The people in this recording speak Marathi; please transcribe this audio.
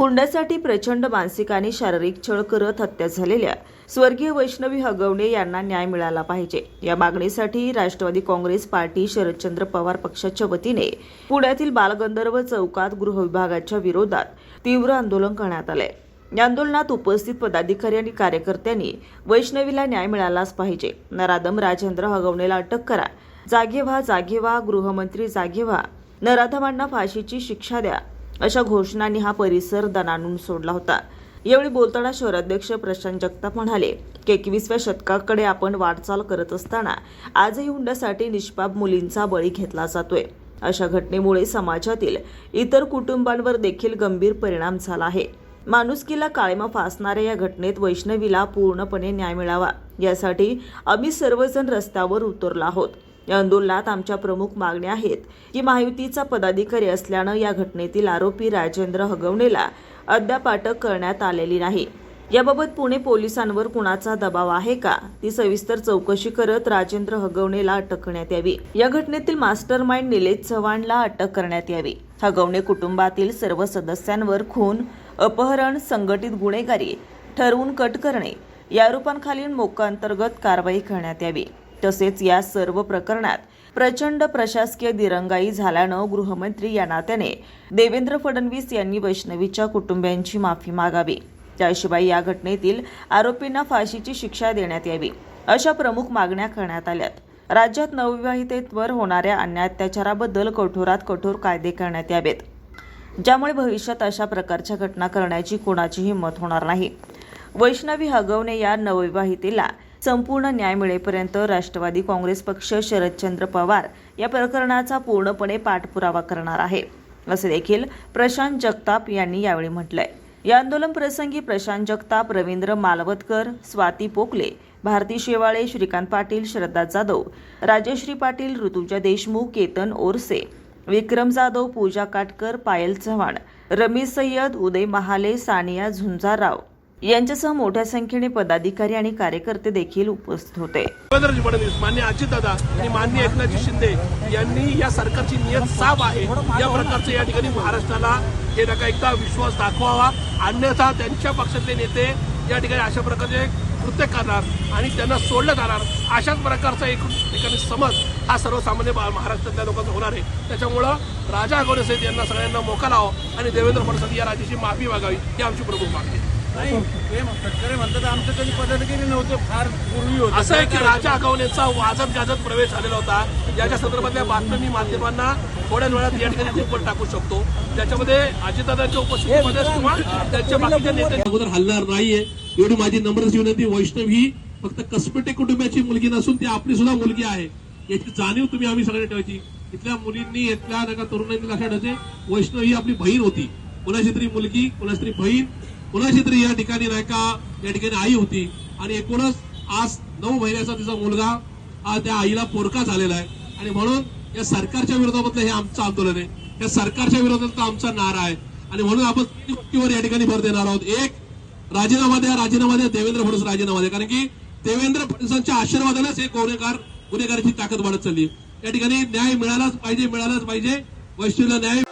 हुंड्यासाठी प्रचंड मानसिक आणि शारीरिक छळ करत हत्या झालेल्या स्वर्गीय वैष्णवी हगवणे यांना न्याय मिळाला पाहिजे. या मागणीसाठी राष्ट्रवादी काँग्रेस पार्टी शरदचंद्र पवार पक्षाच्या वतीने पुण्यातील बालगंधर्व चौकात गृहविभागाच्या विरोधात तीव्र आंदोलन करण्यात आलंय. या आंदोलनात उपस्थित पदाधिकारी आणि कार्यकर्त्यांनी वैष्णवीला न्याय मिळालाच पाहिजे. नराधम राजेंद्र हगवणेला अटक करा. जागे व्हा जागे व्हा गृहमंत्री जागे व्हा. नराधमांना फाशीची शिक्षा द्या. अशा घोषणांनी हा परिसर दणाणून सोडला होता. यावेळी बोलताना शहराध्यक्ष प्रशांत जगताप म्हणाले की एकवीसव्या शतकाकडे आपण वाटचाल करत असताना आजही हुंड्यासाठी निष्पाप मुलींचा बळी घेतला जातोय. अशा घटनेमुळे समाजातील इतर कुटुंबांवर देखील गंभीर परिणाम झाला आहे. माणुसकीला काळीमा फासणाऱ्या या घटनेत वैष्णवीला पूर्णपणे न्याय मिळावा. यासाठी आम्ही सर्वजण रस्त्यावर उतरलो आहोत. या आंदोलनात आमच्या प्रमुख मागण्या आहेत. की महायुतीचा पदाधिकारी असल्यानं या घटनेतील आरोपी राजेंद्र हगवणेला अद्याप अटक करण्यात आलेली नाही. याबाबत पुणे पोलिसांवर कुणाचा दबाव आहे का? ती सविस्तर चौकशी करत राजेंद्र हगवणेला अटक करण्यात यावी. या घटनेतील मास्टर माइंड निलेश चव्हाणला अटक करण्यात यावी. हगवणे कुटुंबातील सर्व सदस्यांवर खून अपहरण संघटित गुन्हेगारी ठरवून कट करणे या आरोपांखालील मोकांतर्गत कारवाई करण्यात यावी. तसेच या सर्व प्रकरणात प्रचंड प्रशासकीय दिरंगाई झाल्यानं गृहमंत्री या नात्याने देवेंद्र फडणवीस यांनी वैष्णवीच्या कुटुंबियांची माफी मागावी. त्याशिवाय या घटनेतील आरोपींना फाशीची शिक्षा देण्यात यावी अशा प्रमुख मागण्या करण्यात आल्यात. राज्यात नवविवाहितेवर होणाऱ्या अन्य अत्याचाराबद्दल कठोरात कठोर कायदे करण्यात यावेत. ज्यामुळे भविष्यात अशा प्रकारच्या घटना करण्याची कोणाची हिंमत होणार नाही. वैष्णवी हगवणे या नवविवाहितेला संपूर्ण न्याय मिळेपर्यंत राष्ट्रवादी काँग्रेस पक्ष शरदचंद्र पवार या प्रकरणाचा पूर्णपणे पाठपुरावा करणार आहे. असे देखील प्रशांत जगताप यांनी यावेळी म्हटलंय. या आंदोलन प्रसंगी प्रशांत जगताप रवींद्र मालवतकर स्वाती पोकले भारती शेवाळे श्रीकांत पाटील श्रद्धा जाधव राजश्री पाटील ऋतुजा देशमुख केतन ओरसे विक्रम जाधव पूजा काटकर पायल चव्हाण रमी सय्यद उदय महाले सानिया झुंजाराव यांच्यासह मोठ्या संख्येने पदाधिकारी आणि कार्यकर्ते देखील उपस्थित होते. देवेंद्रजी फडणवीस मान्य अजितदादा आणि मान्य एकनाथजी शिंदे यांनी या सरकारची नियत साफ आहे. या प्रकारचं या ठिकाणी महाराष्ट्राला हे नका एकदा विश्वास दाखवावा. अन्यथा त्यांच्या पक्षातले नेते या ठिकाणी अशा प्रकारचे कृत्य करणार आणि त्यांना सोडलं जाणार. अशाच प्रकारचा एक ठिकाणी समज हा सर्वसामान्य महाराष्ट्रातल्या लोकांचा होणार आहे. त्याच्यामुळं राजा अगोने यांना सगळ्यांना मोका लावा आणि देवेंद्र फडणवीस या राज्याची माफी मागावी ही आमची प्रमुख मागणी नाही ते शेतकरी म्हणतात आमचं कधी पदाधिकारी नव्हतं फार पूर्वी होतं. असं आहे की राजा अगावनेचा वाजत गाजत प्रवेश झालेला होता. ज्याच्या संदर्भातल्या बातम्या मी माध्यमांना थोड्या वेळात या ठिकाणी टाकू शकतो. त्याच्यामध्ये अजितदादांच्या उपस्थितीमध्ये किंवा त्यांच्या बाकीच्या नेत्यांच्या अगोदर हलणार नाहीये. एवढी माझी नम्र विनंती वैष्णव ही फक्त कसपटे कुटुंबाची मुलगी नसून ती आपली सुद्धा मुलगी आहे. याची जाणीव तुम्ही आम्ही सगळे ठेवायची. इथल्या मुलींनी इथल्या नका तरुणांनी लक्षात ठेवायचे. वैष्णव ही आपली बहीण होती. कोणाची तरी मुलगी कोणाची तरी बहीण कुणाशी तरी या ठिकाणी नाही का या ठिकाणी आई होती. आणि एकूणच आज नऊ महिन्याचा तिचा मुलगा हा त्या आईला पोरका झालेला आहे. आणि म्हणून या सरकारच्या विरोधामधलं हे आमचं आंदोलन आहे. या सरकारच्या विरोधात आमचा नारा आहे. आणि म्हणून आपण तीन गोष्टीवर या ठिकाणी भर देणार आहोत. एक राजीनामा द्या राजीनामा द्या देवेंद्र फडणवीस राजीनामा द्या. कारण की देवेंद्र फडणवीसांच्या आशीर्वादानेच हे गुन्हेगार गुन्हेगाराची ताकद वाढत चालली या ठिकाणी न्याय मिळालाच पाहिजे मिळालाच पाहिजे. वैष्णवीला न्याय